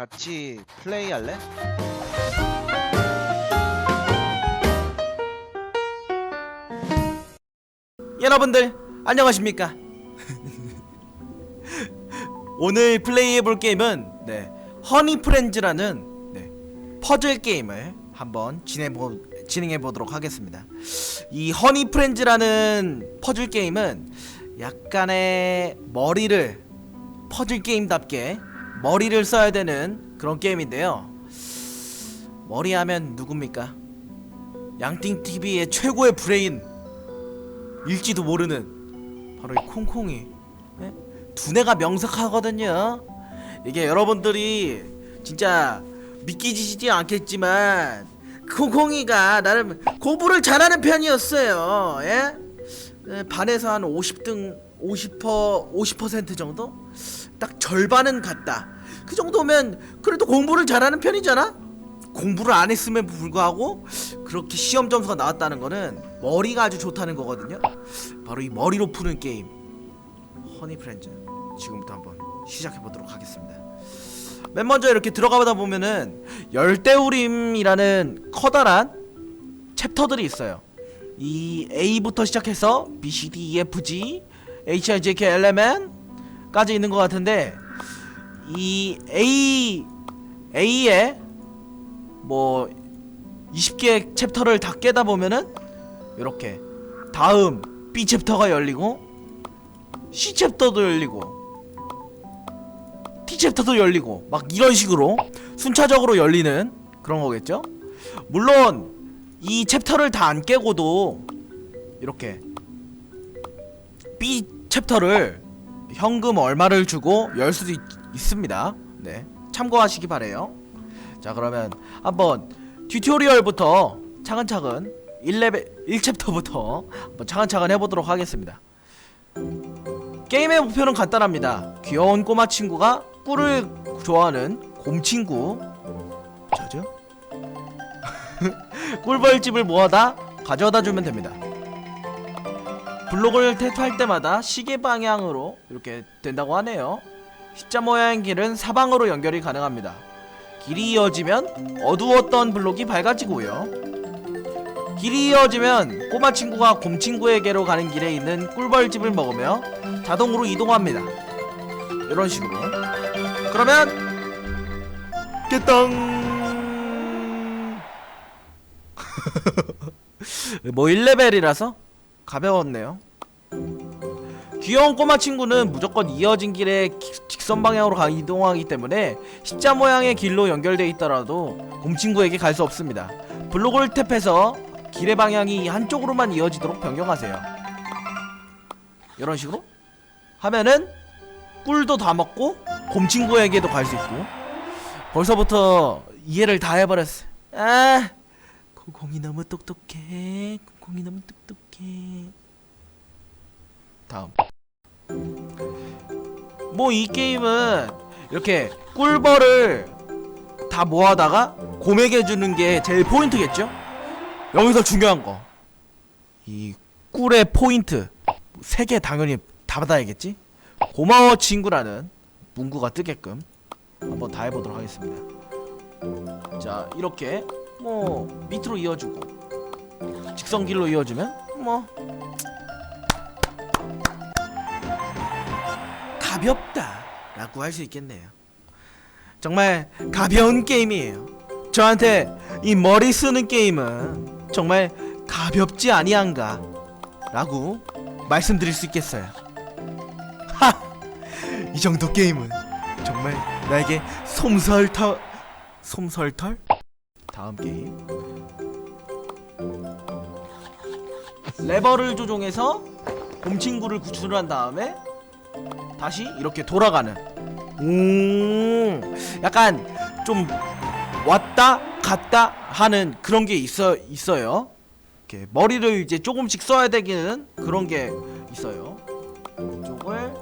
같이 플레이 할래? 여러분들 안녕하십니까? 오늘 플레이해 볼 게임은 네, 허니 프렌즈라는 네, 퍼즐 게임을 한번 진행해보, 진행해 보도록 하겠습니다. 이 허니 프렌즈라는 퍼즐 게임은 약간의 머리를 퍼즐 게임답게 머리를 써야 되는 그런 게임인데요. 머리 하면 누굽니까? 양띵 TV의 최고의 브레인 일지도 모르는 바로 이 콩콩이 예? 두뇌가 명석하거든요 이게 여러분들이 진짜 믿기지지 않겠지만 콩콩이가 나름 공부를 잘하는 편이었어요 예? 예, 반에서 한 50등 50% 50% 정도? 딱 절반은 갔다 그 정도면 그래도 공부를 잘하는 편이잖아? 공부를 안 했음에 불구하고 그렇게 시험 점수가 나왔다는 거는 머리가 아주 좋다는 거거든요. 바로 이 머리로 푸는 게임 허니 프렌즈 지금부터 한번 시작해 보도록 하겠습니다. 맨 먼저 이렇게 들어가다 보면은 열대우림이라는 커다란 챕터들이 있어요. 이 A부터 시작해서 B, C, D, E, F, G, H, I, J, K, L, M, N 까지 있는 것 같은데 이 A A에 뭐 20개 챕터를 다 깨다 보면은 이렇게 다음 B 챕터가 열리고 C 챕터도 열리고 T 챕터도 열리고 막 이런 식으로 순차적으로 열리는 그런 거겠죠? 물론 이 챕터를 다 안 깨고도 이렇게 B 챕터를 현금 얼마를 주고 열 수도 있, 있습니다. 네. 참고하시기 바래요. 자, 그러면 한번 튜토리얼부터 차근차근 1레벨 1챕터부터 한번 차근차근 해 보도록 하겠습니다. 게임의 목표는 간단합니다. 귀여운 꼬마 친구가 꿀을 좋아하는 곰 친구 저죠? 꿀벌집을 모아다 가져다 주면 됩니다. 블록을 탈 때마다 시계 방향으로 이렇게 된다고 하네요. 십자 모양의 길은 사방으로 연결이 가능합니다. 길이 이어지면 어두웠던 블록이 밝아지고요. 길이 이어지면 꼬마 친구가 곰 친구에게로 가는 길에 있는 꿀벌집을 먹으며 자동으로 이동합니다. 이런 식으로. 그러면 깨땅 뭐 1레벨이라서 가벼웠네요. 귀여운 꼬마 친구는 무조건 이어진 길에 기- 직선 방향으로 가 이동하기 때문에 십자 모양의 길로 연결돼 있더라도 곰 친구에게 갈 수 없습니다. 블록을 탭해서 길의 방향이 한쪽으로만 이어지도록 변경하세요. 이런 식으로 하면은 꿀도 다 먹고 곰 친구에게도 갈 수 있고 벌써부터 이해를 다 해버렸어. 아, 콩콩이 너무 똑똑해. 콩콩이 너무 똑똑해. 다음. 뭐 이 게임은 이렇게 꿀벌을 다 모아다가 곰에게 주는 게 제일 포인트겠죠? 여기서 중요한 거. 이 꿀의 포인트. 세 개 당연히 다 받아야겠지? 고마워 친구라는 문구가 뜨게끔 한번 다 해보도록 하겠습니다. 자, 이렇게 뭐 밑으로 이어주고 직선길로 이어주면 뭐 가볍다라고 할 수 있겠네요. 정말 가벼운 게임이에요. 저한테 이 머리 쓰는 게임은 정말 가볍지 아니한가 라고 말씀드릴 수 있겠어요. 하! 이 정도 게임은 정말 나에게 솜설터 솜설털? 다음 게임. 레버를 조종해서 곰친구를 구출한 다음에 다시 이렇게 돌아가는 음 약간 좀 왔다 갔다 하는 그런 게 있어 있어요. 이렇게 머리를 이제 조금씩 써야 되기는 그런 게 있어요. 이쪽을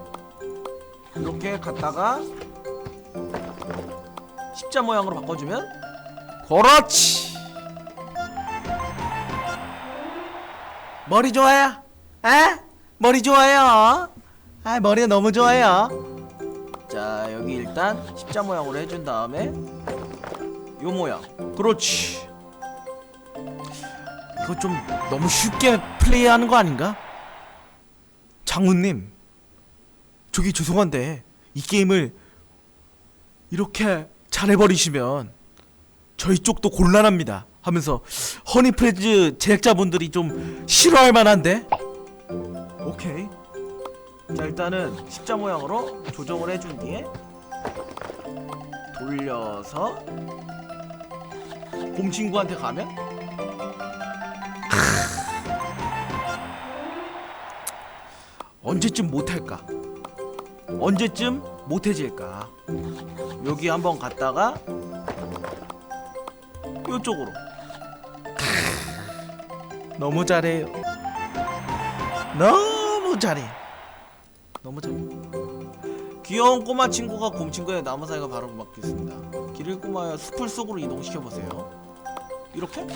이렇게 갔다가 십자 모양으로 바꿔주면 그렇지. 머리 좋아요? 에? 머리 좋아요? 아 머리가 너무 좋아요. 자 여기 일단 십자 모양으로 해준 다음에 요 모양 그렇지 이거 좀 너무 쉽게 플레이하는 거 아닌가? 장훈님 저기 죄송한데 이 게임을 이렇게 잘해버리시면 저희 쪽도 곤란합니다 하면서 허니프레즈 제작자분들이 좀 싫어할 만한데? 오케이. 자 일단은 십자 모양으로 조정을 해준 뒤에 돌려서 곰 친구한테 가면? 언제쯤 못할까? 언제쯤 못해질까? 여기 한번 갔다가 이쪽으로 너무 잘해요. 너무 잘해 너무 잘해 귀여운 꼬마 친구가 곰 친구의 나무 사이가 바로 막혀 있습니다. 길을 꼬마여 숲을 속으로 이동시켜 보세요. 이렇게?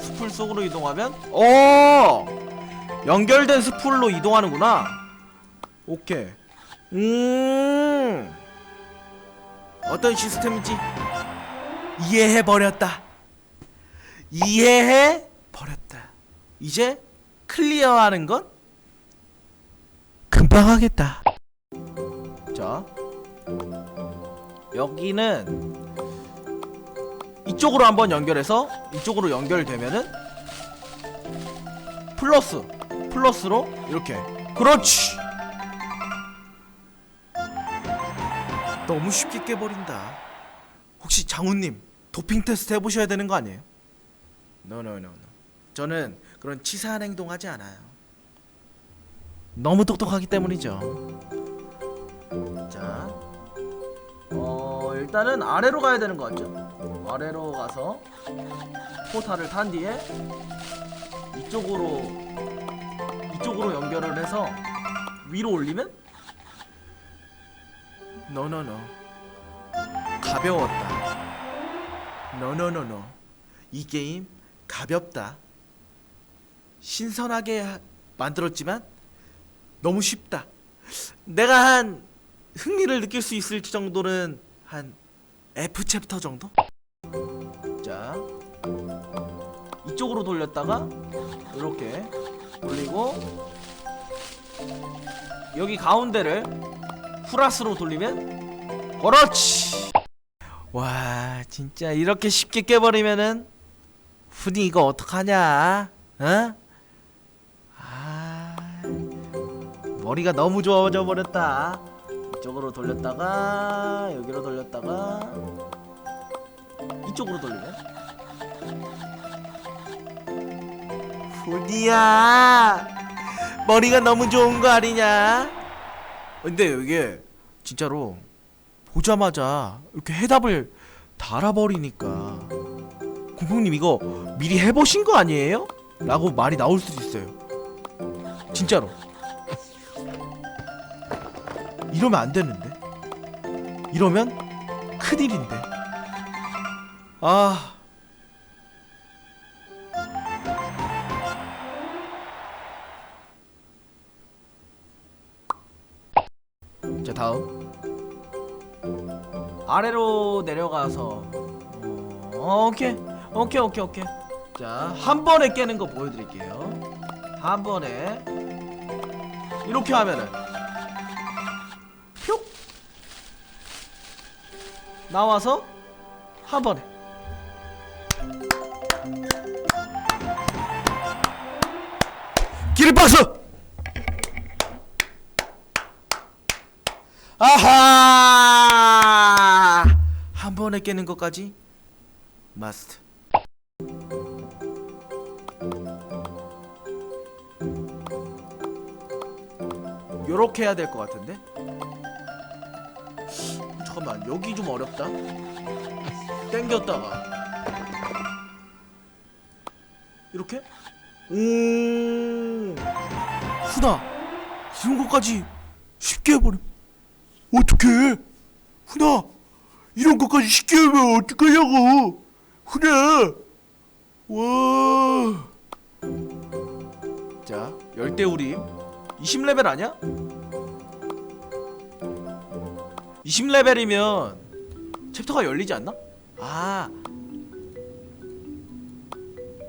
숲을 속으로 이동하면? 오 연결된 숲으로 이동하는구나. 오케이. 음. 어떤 시스템인지 이해해 버렸다. 이해해 버렸다. 이제 클리어하는 건 금방 하겠다. 자, 여기는 이쪽으로 한번 연결해서 이쪽으로 연결되면은 플러스 플러스로 이렇게 그렇지. 너무 쉽게 깨버린다. 혹시 장훈님 도핑 테스트 해보셔야 되는 거 아니에요? 노노노노. 저는 그런 치사한 행동하지 않아요. 너무 똑똑하기 때문이죠. 자, 어 일단은 아래로 가야 되는 거 같죠? 아래로 가서 포탈을 탄 뒤에 이쪽으로 이쪽으로 연결을 해서 위로 올리면 노노노. 가벼웠다. 노노노노. 이 게임 가볍다. 신선하게 하- 만들었지만 너무 쉽다. 내가 한 흥미를 느낄 수 있을 정도는 한 F 챕터 정도? 자. 이쪽으로 돌렸다가 이렇게 돌리고 여기 가운데를 플러스로 돌리면 그렇지. 와 진짜 이렇게 쉽게 깨버리면은 훈이 이거 어떡하냐 어? 머리가 너무 좋아져 버렸다. 이쪽으로 돌렸다가 여기로 돌렸다가 이쪽으로 돌리면 훈이야 머리가 너무 좋은 거 아니냐? 근데 이게 진짜로 보자마자 이렇게 해답을 달아버리니까 공공님 이거 미리 해보신 거 아니에요? 라고 말이 나올 수도 있어요. 진짜로 이러면 안 되는데? 이러면 큰일인데. 아. 자 다음. 아래로 내려가서. 어, 오케이. 오케이 오케이 오케이. 자 한 번에 깨는 거 보여 드릴게요. 한 번에. 이렇게 하면은 나와서 길을 빠서 아하! 한 번에 깨는 것까지 마스트 요렇게 해야 될 것 같은데 잠깐만 여기 좀 어렵다. 땡겼다가. 이렇게? 오. 훈아 이런 것까지 쉽게 해버려 어떡해? 훈아 이런 것까지 쉽게 하면 어떡하냐고. 훈아 와자 열대우림 20레벨 아니야? 20레벨이면 챕터가 열리지 않나? 아.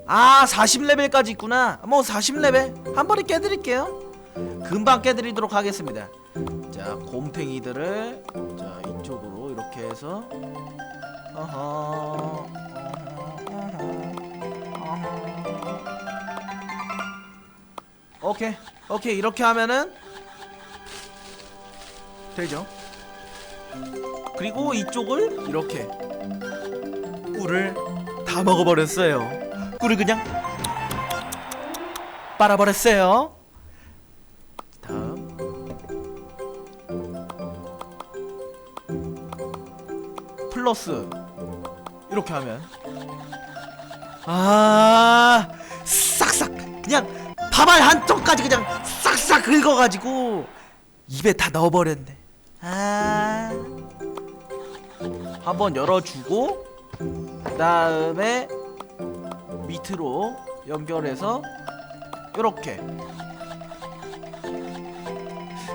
아, 40레벨까지 있구나. 뭐 40레벨 한 번에 깨 드릴게요. 금방 깨 드리도록 하겠습니다. 자, 곰탱이들을 자, 이쪽으로 이렇게 해서 어허. 오케이. 오케이. 이렇게 하면은 되죠. 그리고 이쪽을 이렇게 꿀을 다 먹어버렸어요. 꿀을 그냥 빨아버렸어요. 다음 플러스 이렇게 하면 아 싹싹 그냥 밥알 한 턱까지 그냥 싹싹 긁어가지고 입에 다 넣어버렸네. 아 한번 열어주고 그 다음에 밑으로 연결해서 이렇게.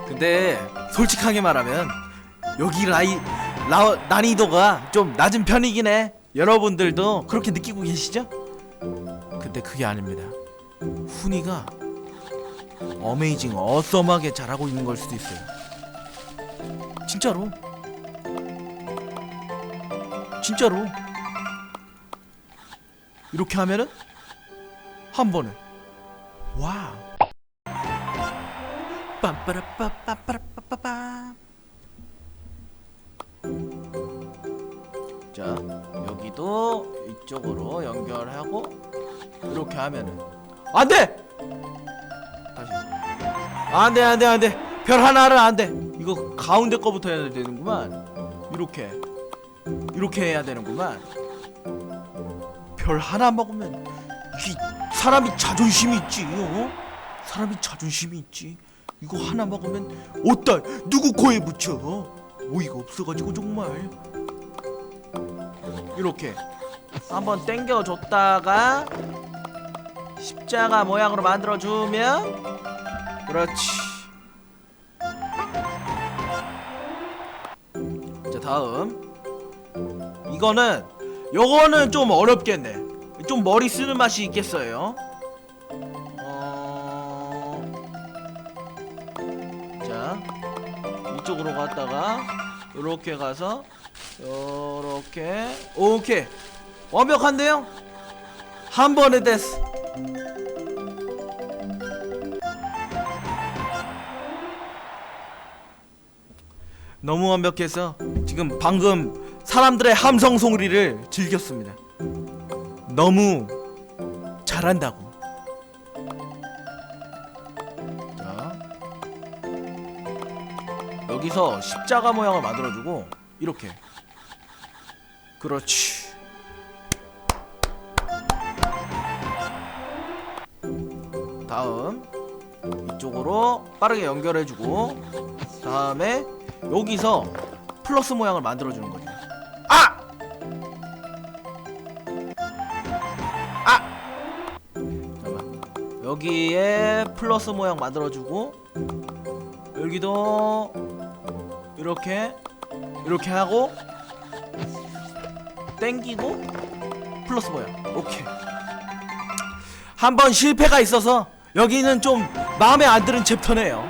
근데 솔직하게 말하면 여기 라이 라, 난이도가 좀 낮은 편이긴 해. 여러분들도 그렇게 느끼고 계시죠? 근데 그게 아닙니다. 훈이가 어메이징 어썸하게 잘하고 있는 걸 수도 있어요. 진짜로 진짜로? 이렇게 하면은? 한 번에. 와우. 빰빠라빠빠빠빠빠빠. 자 여기도 이쪽으로 연결하고 이렇게 하면은. 안돼! 다시. 안돼 안돼 안돼. 별 하나를 안돼. 이거 가운데 거부터 해야 되는구만. 이렇게 이렇게 해야 되는구만. 별 하나 먹으면 이 사람이 자존심이 있지 어? 사람이 자존심이 있지. 이거 하나 먹으면 어따 누구 코에 붙여 어이가 없어가지고 정말. 이렇게 한번 땡겨 줬다가 십자가 모양으로 만들어 주면 그렇지. 자 다음 이거는 요거는 좀 어렵겠네. 좀 머리 쓰는 맛이 있겠어요? 어... 자 이쪽으로 갔다가 요렇게 가서 요렇게. 오케이. 완벽한데요? 한 번에 됐어. 너무 완벽해서 지금 방금 사람들의 함성 소리를 즐겼습니다. 너무 잘한다고. 자, 여기서 십자가 모양을 만들어주고 이렇게. 그렇지. 다음 이쪽으로 빠르게 연결해주고 다음에 여기서 플러스 모양을 만들어주는 거죠. 플러스 모양 만들어주고 여기도 이렇게 이렇게 하고 땡기고 플러스 모양. 오케이. 한 번 실패가 있어서 여기는 좀 마음에 안 드는 챕터네요.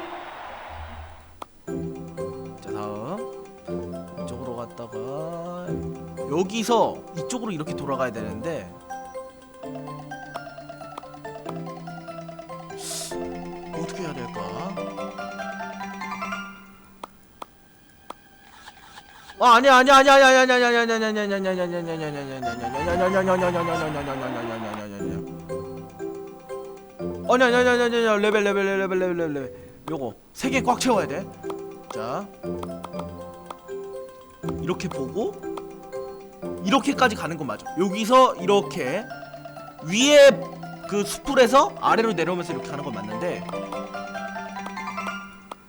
자 다음 이쪽으로 갔다가 여기서 이쪽으로 이렇게 돌아가야 되는데 아 아니야 아니야 아니야 아니야 아니야 아니야 아니야 아니야 아니야 아니야 아니야 아니야 아니야 아니야 아니야 아니야 레벨 레벨 레벨 레벨 레벨 레벨 요거 세 개 꽉 채워야 돼자 이렇게 보고 이렇게까지 가는 건 맞아 여기서 이렇게 위에 그 숯불에서 아래로 내려오면서 이렇게 가는 건 맞는데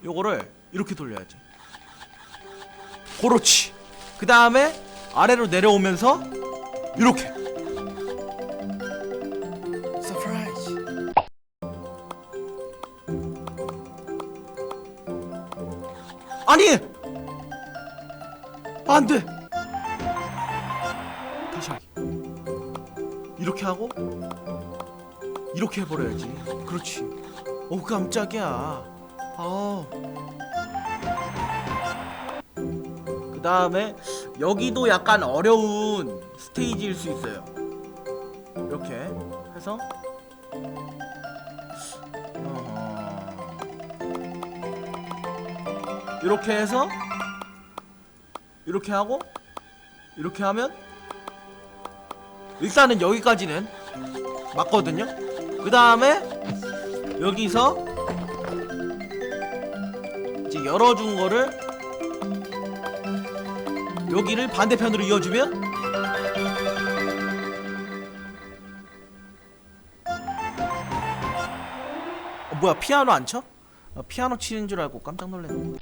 요거를 이렇게 돌려야지 그렇지 그 다음에 아래로 내려오면서 이렇게. 아니! 안 돼! 다시 하기. 이렇게 하고 이렇게 해버려야지. 그렇지. 오 깜짝이야. 아 다음에 여기도 약간 어려운 스테이지일 수 있어요 이렇게 해서. 이렇게 해서 이렇게 하고 이렇게 하면 일단은 여기까지는 맞거든요. 그 다음에 여기서 이제 열어준 거를 여기를 반대편으로 이어주면 어, 뭐야 피아노 안 쳐? 어, 피아노 치는 줄 알고 깜짝 놀랐네.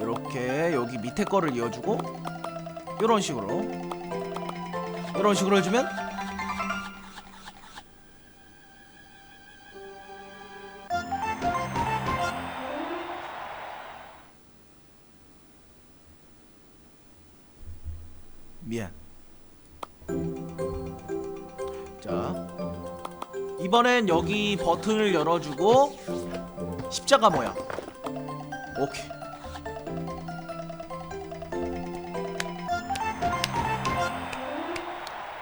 이렇게 여기 밑에 거를 이어주고 이런 식으로 이런 식으로 해주면 이번엔 여기 버튼을 열어주고 십자가 모양. 오케이.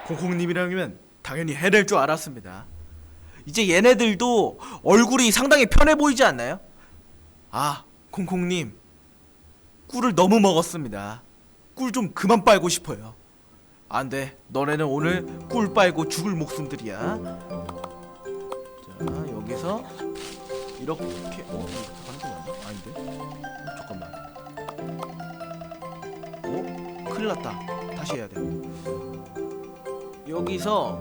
콩콩님이라면 당연히 해낼 줄 알았습니다. 이제 얘네들도 얼굴이 상당히 편해 보이지 않나요? 아, 콩콩님. 꿀을 너무 먹었습니다. 꿀 좀 그만 빨고 싶어요. 안 돼. 너네는 오늘 꿀 빨고 죽을 목숨들이야. 자, 여기서 이렇게 어, 이렇게 가는 게 맞나? 아닌데. 어, 잠깐만. 어? 큰일 났다. 다시 해야 돼. 여기서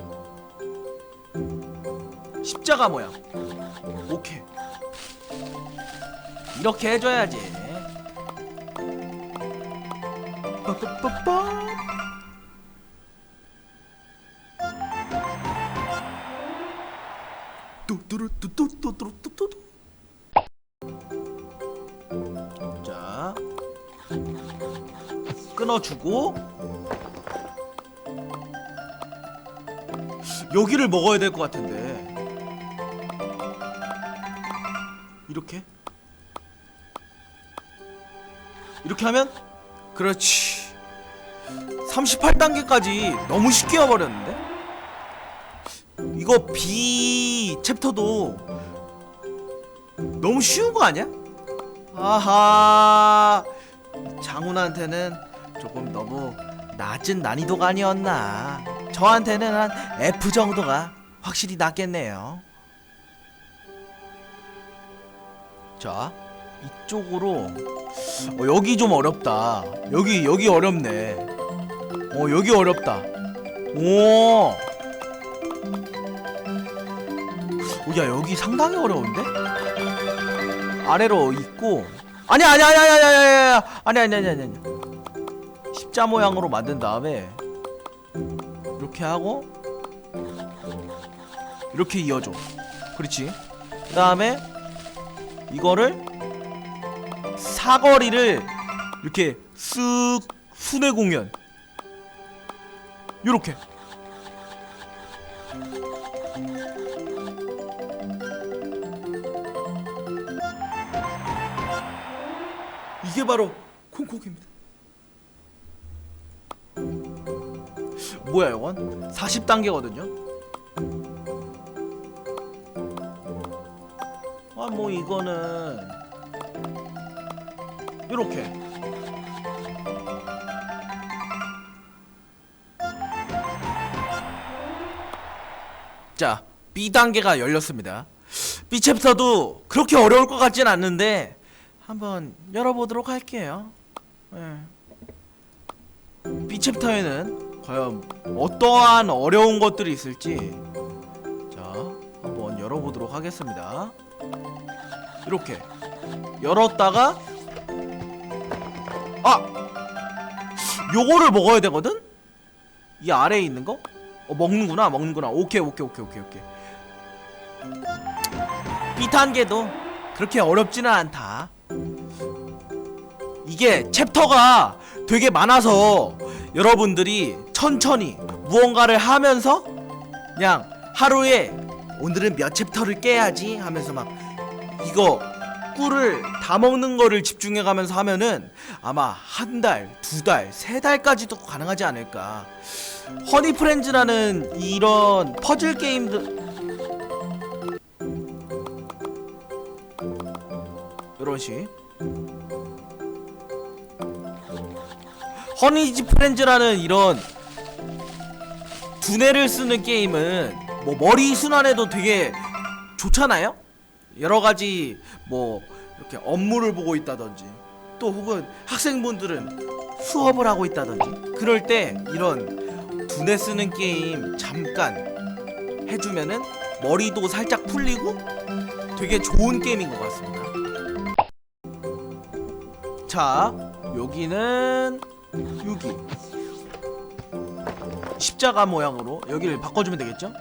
십자가 모양 오케이 이렇게 해줘야지 빠빠빠 빠. 뚜뚜루뚜뚜뚜뚜뚜뚜 자 끊어주고 여기를 먹어야 될 것 같은데 이렇게 이렇게 하면 그렇지 38단계까지 너무 쉽게 와버렸는데 이거 B 챕터도 너무 쉬운 거 아니야? 아하 장훈한테는 조금 너무 낮은 난이도가 아니었나 저한테는 한 F 정도가 확실히 낫겠네요. 자, 이쪽으로 어, 여기 좀 어렵다. 여기 여기 어렵네. 어 여기 어렵다. 오. 야 여기 상당히 어려운데? 아래로 있고 아니 아니 아니 아니 아니 아니 아니 아니 아니 아니 아니 십자 모양으로 만든 다음에 이렇게 하고 이렇게 이어줘 그렇지 그 다음에 이거를 사거리를 이렇게 쓱 순회 공연 요렇게 이게 바로 콩콩입니다. 뭐야 이건? 40단계거든요? 아 뭐 이거는 요렇게. 자 B단계가 열렸습니다. B 챕터도 그렇게 어려울 것 같진 않는데 한번 열어보도록 할게요. 예. B 챕터에는 과연 어떠한 어려운 것들이 있을지 자 한번 열어보도록 하겠습니다. 이렇게 열었다가 아! 요거를 먹어야 되거든? 이 아래에 있는 거? 어, 먹는구나 먹는구나. 오케이 오케이 오케이 오케이 오케이. B 단계도 그렇게 어렵지는 않다 이게 챕터가 되게 많아서 여러분들이 천천히 무언가를 하면서 그냥 하루에 오늘은 몇 챕터를 깨야지 하면서 막 이거 꿀을 다 먹는 거를 집중해 가면서 하면은 아마 한 달, 두 달, 세 달까지도 가능하지 않을까. 허니 프렌즈라는 이런 퍼즐 게임들 이런 식 허니지 프렌즈라는 이런 두뇌를 쓰는 게임은 뭐 머리 순환에도 되게 좋잖아요. 여러 가지 뭐 이렇게 업무를 보고 있다든지 또 혹은 학생분들은 수업을 하고 있다든지 그럴 때 이런 두뇌 쓰는 게임 잠깐 해주면은 머리도 살짝 풀리고 되게 좋은 게임인 것 같습니다. 자 여기는 여기 십자가 모양으로 여기를 바꿔주면 되겠죠?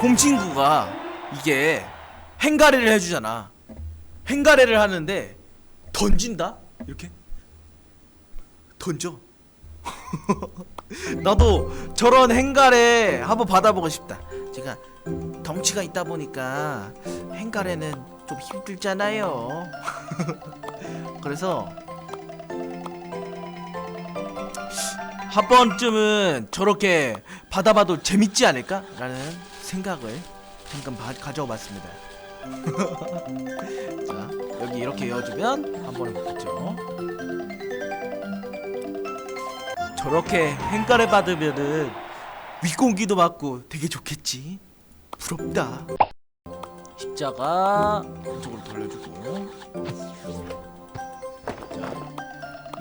곰친구가 이게 행가래를 해주잖아. 행가래를 하는데 던진다? 이렇게 던져. 나도 저런 행가래 한번 받아보고 싶다. 제가 덩치가 있다 보니까 행가래는 좀 힘들잖아요. 그래서 한 번쯤은 저렇게 받아봐도 재밌지 않을까 라는 생각을 잠깐 바, 가져봤습니다. 자 여기 이렇게 이어주면 한 번에 붙죠. 저렇게 행가를 받으면은 윗공기도 맞고 되게 좋겠지. 부럽다. 십자가 이쪽으로 돌려주고 자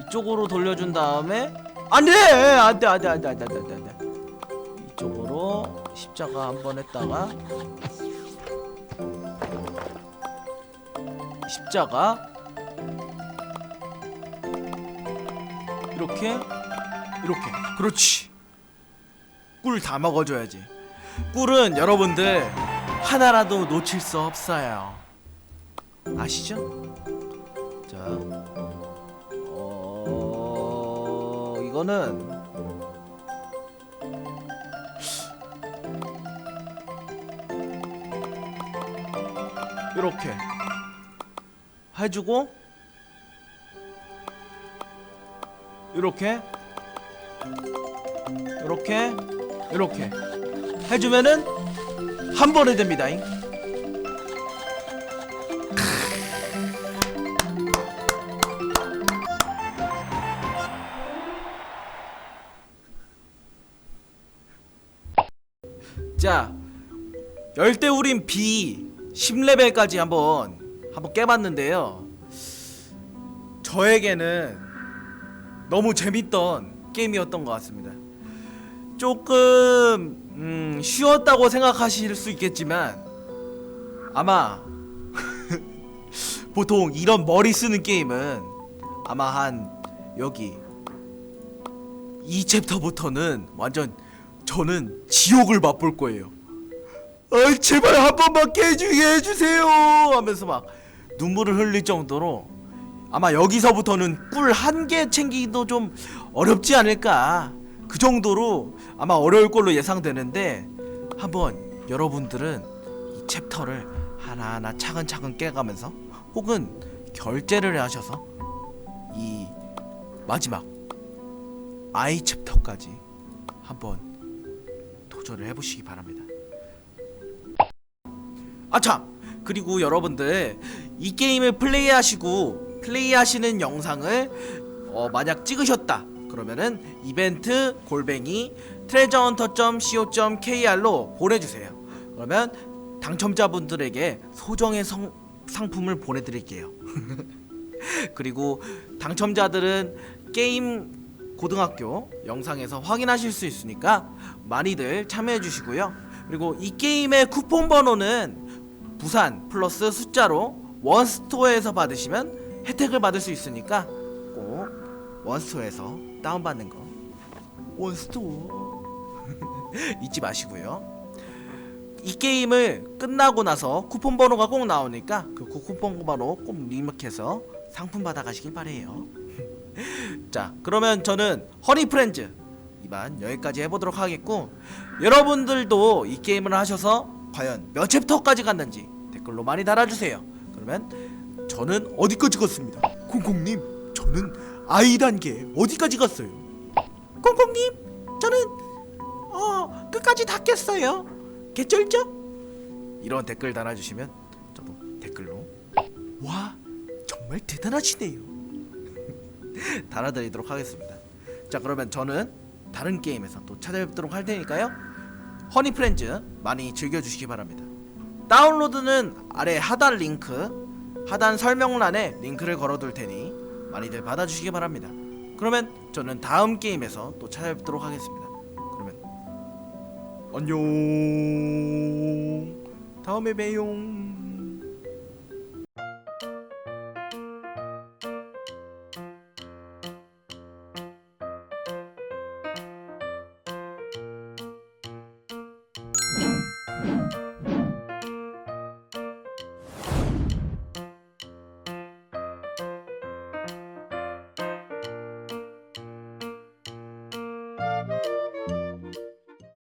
이쪽으로 돌려준 다음에 안돼! 안돼 안돼 안돼 안돼 안돼 안돼 이쪽으로 십자가 한 번 했다가 십자가 이렇게 이렇게. 그렇지. 꿀 다 먹어줘야지. 꿀은 여러분들 하나라도 놓칠 수 없어요. 아시죠? 어... 이거는 이렇게 해주고 이렇게 이렇게 이렇게 해주면은 한 번에 됩니다. 잉 자, 열대우린 B 10레벨까지 한번 한번 깨봤는데요. 저에게는 너무 재밌던 게임이었던 것 같습니다. 조금 음, 쉬웠다고 생각하실 수 있겠지만 아마 보통 이런 머리 쓰는 게임은 아마 한 여기 이 챕터부터는 완전 저는 지옥을 맛볼 거예요. 아 제발 한 번만 깨주게 해주세요 하면서 막 눈물을 흘릴 정도로 아마 여기서부터는 꿀 한 개 챙기기도 좀 어렵지 않을까 그 정도로 아마 어려울 걸로 예상되는데 한번 여러분들은 이 챕터를 하나하나 차근차근 깨가면서 혹은 결제를 하셔서 이 마지막 아이 챕터까지 한번 도전을 해보시기 바랍니다. 아참 그리고 여러분들 이 게임을 플레이하시고 플레이하시는 영상을 어, 만약 찍으셨다 그러면은 이벤트 골뱅이 트레저헌터.co.kr로 보내주세요. 그러면 당첨자분들에게 소정의 성, 상품을 보내드릴게요. 그리고 당첨자들은 게임 고등학교 영상에서 확인하실 수 있으니까 많이들 참여해 주시고요. 그리고 이 게임의 쿠폰 번호는 부산 플러스 숫자로 원스토어에서 받으시면 혜택을 받을 수 있으니까 꼭 원스토어에서 다운받는 거 원스토어 잊지 마시고요. 이 게임을 끝나고 나서 쿠폰 번호가 꼭 나오니까 그 쿠폰 번호 꼭 입력해서 상품 받아가시길 바래요. 자, 그러면 저는 허니 프렌즈 이만 여기까지 해보도록 하겠고 여러분들도 이 게임을 하셔서 과연 몇 챕터까지 갔는지 댓글로 많이 달아주세요. 그러면 저는 어디까지 갔습니다. 콩콩님, 저는 I 단계 어디까지 갔어요? 콩콩님, 저는 어 끝까지 다 깼어요. 개쩔죠? 이런 댓글 달아주시면 저도 댓글로 와 정말 대단하시네요. 달아드리도록 하겠습니다. 자 그러면 저는 다른 게임에서 또 찾아뵙도록 할 테니까요. 허니 프렌즈 많이 즐겨주시기 바랍니다. 다운로드는 아래 하단 링크 하단 설명란에 링크를 걸어둘 테니 많이들 받아주시기 바랍니다. 그러면 저는 다음 게임에서 또 찾아뵙도록 하겠습니다. 그러면 안녕 다음에 봬용